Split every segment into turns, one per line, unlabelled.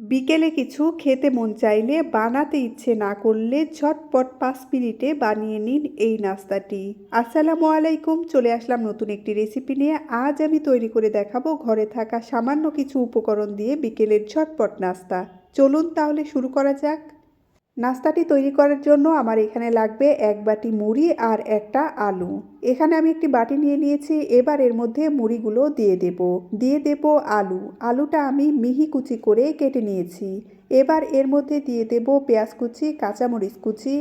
বিকেলে কিছু খেতে মন চাইলে বানাতে ইচ্ছে না করলে ঝটপট পাঁচ মিনিটে বানিয়ে নিন এই নাস্তাটি। আসসালামু আলাইকুম, চলে আসলাম নতুন একটি রেসিপি নিয়ে। আজ আমি তৈরি করে দেখাবো ঘরে থাকা সামান্য কিছু উপকরণ দিয়ে বিকেলের ঝটপট নাস্তা। চলুন তাহলে শুরু করা যাক। নাস্তাটি তৈরি করার জন্য আমার এখানে লাগবে এক বাটি মুড়ি আর একটা আলু। এখানে আমি একটি বাটি নিয়ে নিয়েছি, এবার এর মধ্যে মুড়িগুলো দিয়ে দেব। দিয়ে দেব আলু। আলুটা আমি মিহি কুচি করে কেটে নিয়েছি। এবার এর মধ্যে দিয়ে দেব পেঁয়াজ কুচি, কাঁচামরিচ কুচি।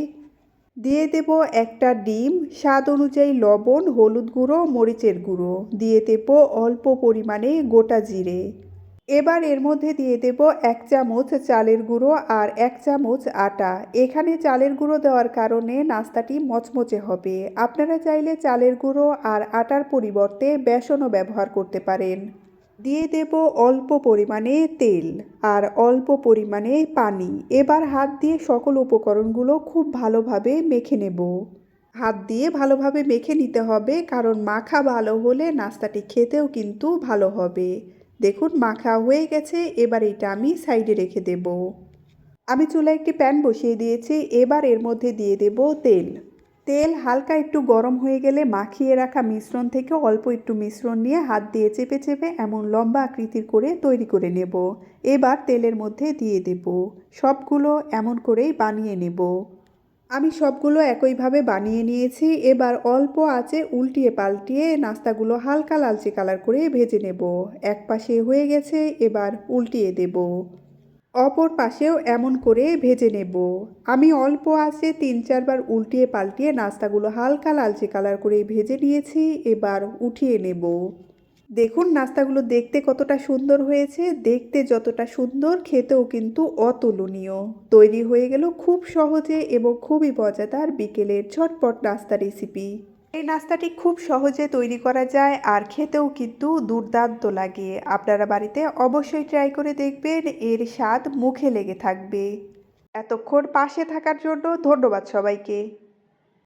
দিয়ে দেব একটা ডিম, স্বাদ অনুযায়ী লবণ, হলুদ গুঁড়ো, মরিচের গুঁড়ো। দিয়ে দেব অল্প পরিমাণে গোটা জিরে। এবার এর মধ্যে দিয়ে দেব এক চামচ চালের গুঁড়ো আর এক চামচ আটা। এখানে চালের গুঁড়ো দেওয়ার কারণে নাস্তাটি মচমচে হবে। আপনারা চাইলে চালের গুঁড়ো আর আটার পরিবর্তে বেসনও ব্যবহার করতে পারেন। দিয়ে দেব অল্প পরিমাণে তেল আর অল্প পরিমাণে পানি। এবার হাত দিয়ে সকল উপকরণগুলো খুব ভালোভাবে মেখে নেব। হাত দিয়ে ভালোভাবে মেখে নিতে হবে কারণ মাখা ভালো হলে নাস্তাটি খেতেও কিন্তু ভালো হবে। দেখুন মাখা হয়ে গেছে, এবার এটা আমি সাইডে রেখে দেব। আমি চুলায় একটি প্যান বসিয়ে দিয়েছি, এবার এর মধ্যে দিয়ে দেব তেল। তেল হালকা একটু গরম হয়ে গেলে মাখিয়ে রাখা মিশ্রণ থেকে অল্প একটু মিশ্রণ নিয়ে হাত দিয়ে চেপে চেপে এমন লম্বা আকৃতির করে তৈরি করে নেব। এবার তেলের মধ্যে দিয়ে দেব। সবগুলো এমন করেই বানিয়ে নেব। আমি সবগুলো একইভাবে বানিয়ে নিয়েছি, এবার অল্প আঁচে উল্টিয়ে পাল্টিয়ে নাস্তাগুলো হালকা লালচে কালার করে ভেজে নেব। এক পাশে হয়ে গেছে, এবার উল্টিয়ে দেব। অপর পাশেও এমন করে ভেজে নেব। আমি অল্প আঁচে তিন চারবার উল্টিয়ে পাল্টিয়ে নাস্তাগুলো হালকা লালচে কালার করে ভেজে নিয়েছি, এবার উঠিয়ে নেব। দেখুন নাস্তাগুলো দেখতে কতটা সুন্দর হয়েছে, দেখতে যতটা সুন্দর, খেতেও কিন্তু অতুলনীয়। তৈরি হয়ে গেল খুব সহজে এবং খুবই মজাদার বিকেলের ঝটপট নাস্তা রেসিপি এই নাস্তাটি খুব সহজে তৈরি করা যায় আর খেতেও কিন্তু দুর্দান্ত লাগে। আপনারা বাড়িতে অবশ্যই ট্রাই করে দেখবেন, এর স্বাদ মুখে লেগে থাকবে। এতক্ষণ পাশে থাকার জন্য ধন্যবাদ সবাইকে।